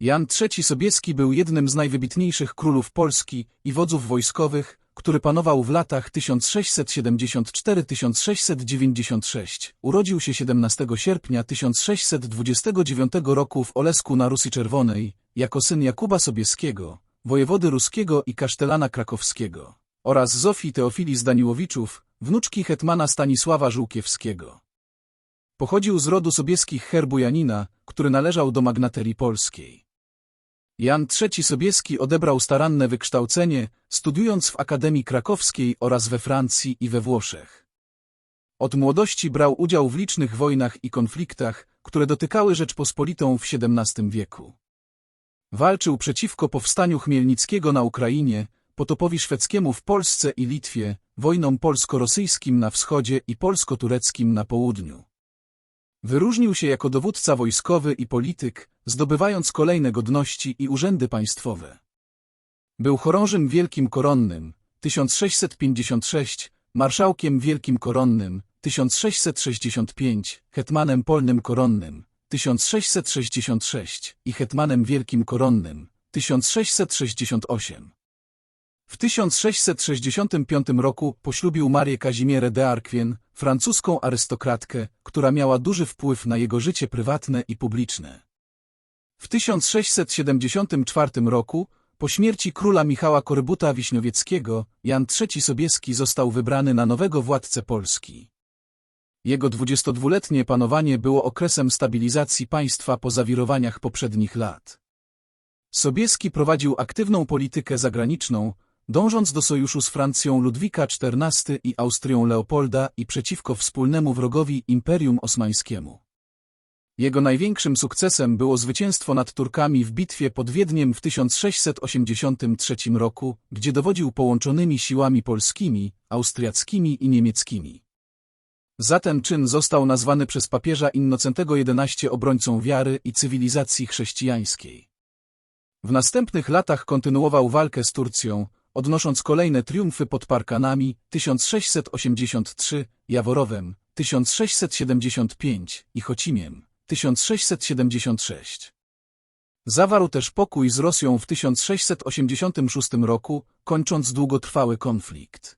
Jan III Sobieski był jednym z najwybitniejszych królów Polski i wodzów wojskowych, który panował w latach 1674-1696. Urodził się 17 sierpnia 1629 roku w Olesku na Rusji Czerwonej, jako syn Jakuba Sobieskiego, wojewody ruskiego i kasztelana krakowskiego, oraz Zofii Teofilii Zdaniłowiczów, wnuczki hetmana Stanisława Żółkiewskiego. Pochodził z rodu sobieskich herbu Janina, który należał do magnaterii polskiej. Jan III Sobieski odebrał staranne wykształcenie, studiując w Akademii Krakowskiej oraz we Francji i we Włoszech. Od młodości brał udział w licznych wojnach i konfliktach, które dotykały Rzeczpospolitą w XVII wieku. Walczył przeciwko powstaniu Chmielnickiego na Ukrainie, potopowi szwedzkiemu w Polsce i Litwie, wojnom polsko-rosyjskim na wschodzie i polsko-tureckim na południu. Wyróżnił się jako dowódca wojskowy i polityk, zdobywając kolejne godności i urzędy państwowe. Był chorążym wielkim koronnym, 1656, marszałkiem wielkim koronnym, 1665, hetmanem polnym koronnym, 1666 i hetmanem wielkim koronnym, 1668. W 1665 roku poślubił Marię Kazimierę d'Arquien, francuską arystokratkę, która miała duży wpływ na jego życie prywatne i publiczne. W 1674 roku, po śmierci króla Michała Korybuta Wiśniowieckiego, Jan III Sobieski został wybrany na nowego władcę Polski. Jego 22-letnie panowanie było okresem stabilizacji państwa po zawirowaniach poprzednich lat. Sobieski prowadził aktywną politykę zagraniczną, dążąc do sojuszu z Francją Ludwika XIV i Austrią Leopolda i przeciwko wspólnemu wrogowi Imperium Osmańskiemu. Jego największym sukcesem było zwycięstwo nad Turkami w bitwie pod Wiedniem w 1683 roku, gdzie dowodził połączonymi siłami polskimi, austriackimi i niemieckimi. Za ten czyn został nazwany przez papieża Innocentego XI obrońcą wiary i cywilizacji chrześcijańskiej. W następnych latach kontynuował walkę z Turcją, odnosząc kolejne triumfy pod Parkanami 1683, Jaworowem 1675 i Chocimiem 1676. Zawarł też pokój z Rosją w 1686 roku, kończąc długotrwały konflikt.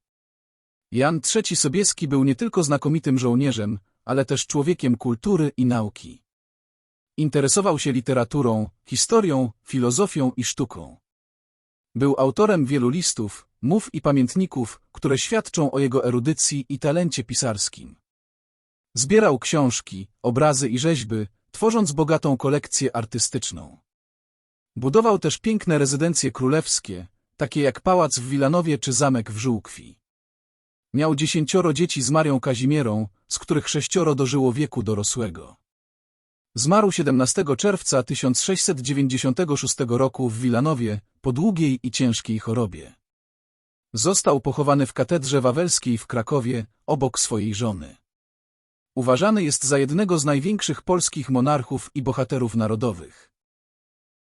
Jan III Sobieski był nie tylko znakomitym żołnierzem, ale też człowiekiem kultury i nauki. Interesował się literaturą, historią, filozofią i sztuką. Był autorem wielu listów, mów i pamiętników, które świadczą o jego erudycji i talencie pisarskim. Zbierał książki, obrazy i rzeźby, tworząc bogatą kolekcję artystyczną. Budował też piękne rezydencje królewskie, takie jak pałac w Wilanowie czy zamek w Żółkwi. Miał dziesięcioro dzieci z Marią Kazimierą, z których sześcioro dożyło wieku dorosłego. Zmarł 17 czerwca 1696 roku w Wilanowie po długiej i ciężkiej chorobie. Został pochowany w katedrze wawelskiej w Krakowie, obok swojej żony. Uważany jest za jednego z największych polskich monarchów i bohaterów narodowych.